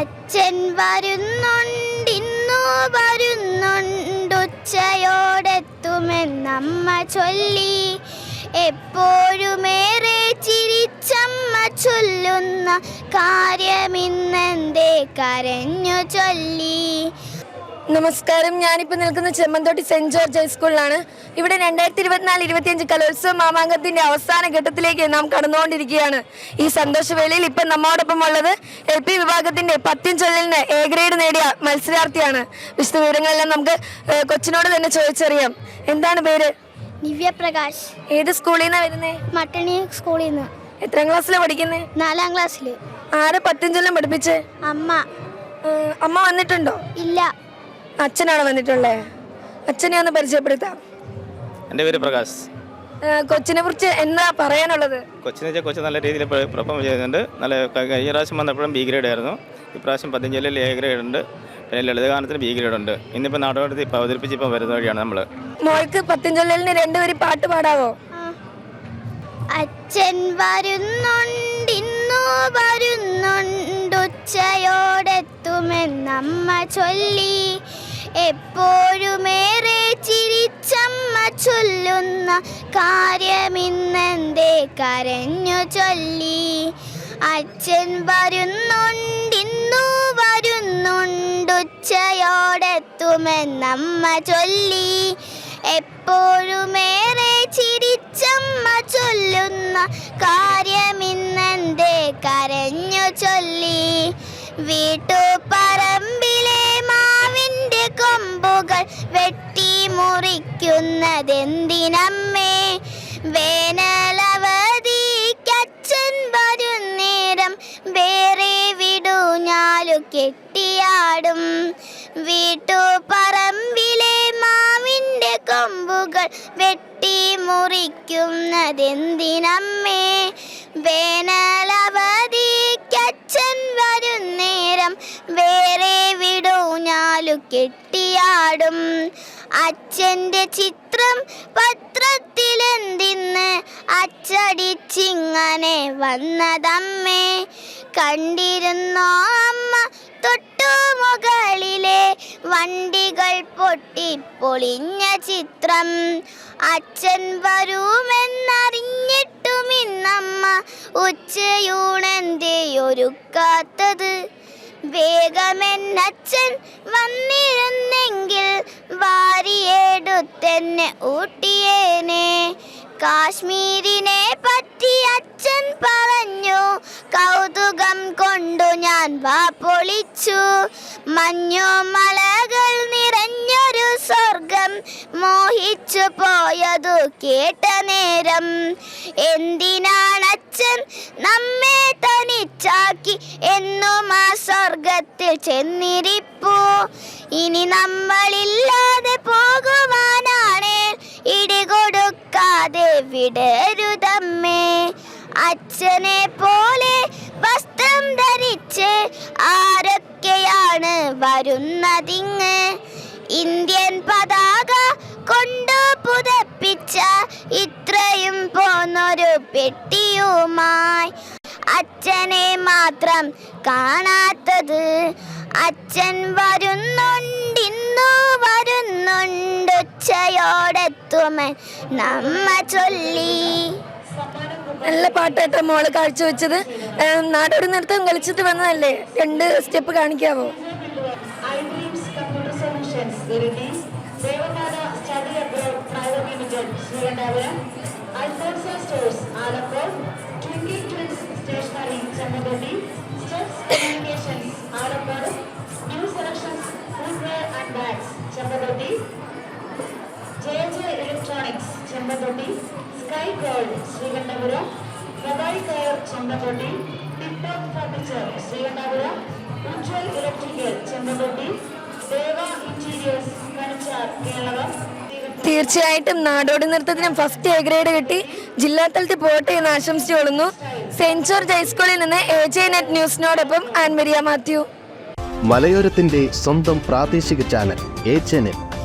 അച്ഛൻ വരുന്നുണ്ടിന്നു വരുന്നുണ്ടുച്ചയോടെത്തുമെന്നമ്മ ചൊല്ലി. എപ്പോഴുമേറെ ചിരിച്ചമ്മ ചൊല്ലുന്ന കാര്യമിന്നെന്തേ കരഞ്ഞു ചൊല്ലി. നമസ്കാരം. ഞാനിപ്പോൾ നിൽക്കുന്ന ചെമ്മന്തോട്ടി സെന്റ് ജോർജ് ഹൈസ്കൂളിലാണ് ഇവിടെ രണ്ടായിരത്തി ഇരുപത്തിനാല് ഇരുപത്തിയഞ്ച് കലോത്സവ മാമാങ്കത്തിന്റെ അവസാന ഘട്ടത്തിലേക്ക് നാം കടന്നുകൊണ്ടിരിക്കുകയാണ്. ഈ സന്തോഷവേളയിൽ ഇപ്പം നമ്മോടൊപ്പം ഉള്ളത് എൽ പി വിഭാഗത്തിന്റെ പത്തിൻ ചൊല്ലിന് എ ഗ്രേഡ് നേടിയ മത്സരാർത്ഥിയാണ്. വിശദ വിവരങ്ങളെല്ലാം നമുക്ക് കൊച്ചിനോട് തന്നെ ചോദിച്ചറിയാം. എന്താണ് പേര്? ദിവ്യപ്രകാശ്. ഏത് സ്കൂളിൽ നിന്നാണ് വരുന്നേ? മട്ടണി സ്കൂളിൽ നിന്ന്. എത്രാം ക്ലാസ്സിലാണ് പഠിക്കുന്നേ? നാലാം ക്ലാസ്സിൽ ആരെ പത്തിൻ ചൊല്ലം പഠിപ്പിച്ചേ? അമ്മ. അമ്മ വന്നിട്ടുണ്ടോ? ഇല്ല. അച്ഛനാണ് വന്നിട്ടുള്ളത് അച്ഛനെ ഒന്ന് പരിചയപ്പെടുത്താം. എന്റെ പേര് പ്രകാശ്. കൊച്ചിനെ കുറിച്ച് എന്താ പറയാനുള്ളത്? കൊച്ചിനെ വെച്ചാൽ കൊച്ചു നല്ല രീതിയിൽ പെർഫോം ചെയ്യുന്നുണ്ട്. നല്ല കഴിഞ്ഞ പ്രാവശ്യം വന്നപ്പോഴും ബി ഗ്രേഡ് ആയിരുന്നു. ഇപ്രാവശ്യം പതിനഞ്ചിൽ എ ഗ്രേഡ് ഉണ്ട്. പിന്നെ ലളിതഗാനത്തിന് ബി ഗ്രേഡ് ഉണ്ട്. ഇന്നിപ്പോൾ നാടകത്തിൽ ഇപ്പോൾ അവതരിപ്പിച്ച് ഇപ്പോൾ വരുന്ന വഴിയാണ് നമ്മൾ മോൾക്ക് പത്തിൻചൊല്ലലിന് രണ്ടുപേരും പാട്ട് പാടാവോ? അച്ഛൻ വരുന്നുണ്ടിന്നു വരുന്നുണ്ടുച്ചയോടെത്തുമെന്നമ്മ ചൊല്ലി. എപ്പോഴുമേറെ ചിരിച്ചമ്മ ചൊല്ലുന്ന കാര്യമിന്നെന്തേ കരഞ്ഞു ചൊല്ലി. അച്ഛൻ വരുന്നുണ്ടിന്നു വരുന്നുണ്ടുച്ചയോടെത്തുമെന്നമ്മ ചൊല്ലി. എപ്പോഴുമേറെ ചിരിച്ചമ്മ ചൊല്ലുന്ന കാര്യമിന്നെന്തേ കരഞ്ഞു ചൊല്ലി. വീട്ടുപറമ്പിലെ മുറിക്കുന്നതെന്തിനമ്മേ? വേനലവധിക്കച്ഛൻ വരുന്നേരം വേറെ വിടുഞ്ഞാലു കെട്ടിയാടും. വീട്ടുപറമ്പിലെ മാവിന്റെ കൊമ്പുകൾ വെട്ടി മുറിക്കുന്നതെന്തിനമ്മേ? വേനലവധിക്കച്ഛൻ വരുന്നേരം വേറെ വിടുഞ്ഞാലു കെട്ടിയാടും. അച്ഛന്റെ ചിത്രം പത്രത്തിലെന്തിന്ന് അച്ചടിച്ചിങ്ങനെ വന്നതമ്മേ. കണ്ടിരുന്നോ അമ്മ തൊട്ടു മുകളിലെ വണ്ടികൾ പൊട്ടിപ്പൊളിഞ്ഞ ചിത്രം. അച്ഛൻ വരുമെന്നറിഞ്ഞിട്ടുമിന്നമ്മ ഉച്ചയൂണെന്തേ ഒരുക്കാത്തത്. വേഗമെന്നച്ഛൻ വന്നിരുന്നെങ്കിൽ വാരിയെടുത്തെന്നെ ഊട്ടിയേനെ. കാശ്മീരിനെ പറ്റി അച്ഛൻ പറഞ്ഞു. കൗതുകം കൊണ്ടു ഞാൻ വാ പൊളിച്ചു. മഞ്ഞു മലകൾ നിറഞ്ഞൊരു സ്വർഗം മോഹിച്ചു പോയതു കേട്ട നേരം. എന്തിനാണ് അച്ഛൻ നമ്മെ തനിച്ചാക്കി എന്നും ആ സ്വർഗത്തിൽ ചെന്നിരിപ്പു? ഇനി നമ്മളില്ലാതെ പോകുവാനാണേ ഇടികൊടുക്കാതെ വിടരുതമ്മേ അച്ഛനെ പോലെ വസ്ത്രം ധരിച്ച് ആരൊക്കെയാണ് വരുന്നതിങ്ങ്? ഇന്ത്യൻ പതാക കൊണ്ടു പുതപ്പിച്ച ഇത്രയും പോന്നൊരു പെട്ടിയുമായി അച്ഛനെ മാത്രം കാണാത്തത് അച്ഛൻ വരുന്നുണ്ടിന്നു വരുന്നുണ്ടുച്ചയോടെത്തുമൻ നമ്മ ചൊല്ലി. നല്ല പാട്ടായിട്ട് മോൾ കാഴ്ചവെച്ചത്. നാടൊരു നൃത്തം കളിച്ചിട്ട് വന്നതല്ലേ? രണ്ട് step കാണിക്കാവോ? Alappuzha Computer Solutions stationery Devamada steps Abroad sky gold Sreekandapuram. Mobile care Chembakotti. ടിപ്പോക് furniture Sreekandapuram. Ujwal electrical Chembakotti. Deva interiors Kanichar Kelakam തീർച്ചയായിട്ടും നാടോടി നൃത്തത്തിന് ഫസ്റ്റ് എ ഗ്രേഡ് കിട്ടി. ജില്ലാ തലത്തിൽ പോട്ടെ എന്ന് ആശംസിച്ചു കൊള്ളുന്നു. സെന്റ് ജോർജ് ഹൈസ്കൂളിൽ നിന്ന് എ ജെ നെറ്റ് ന്യൂസിനോടൊപ്പം മാത്യു മലയോരത്തിന്റെ സ്വന്തം പ്രാദേശിക ചാനൽ എ നെറ്റ്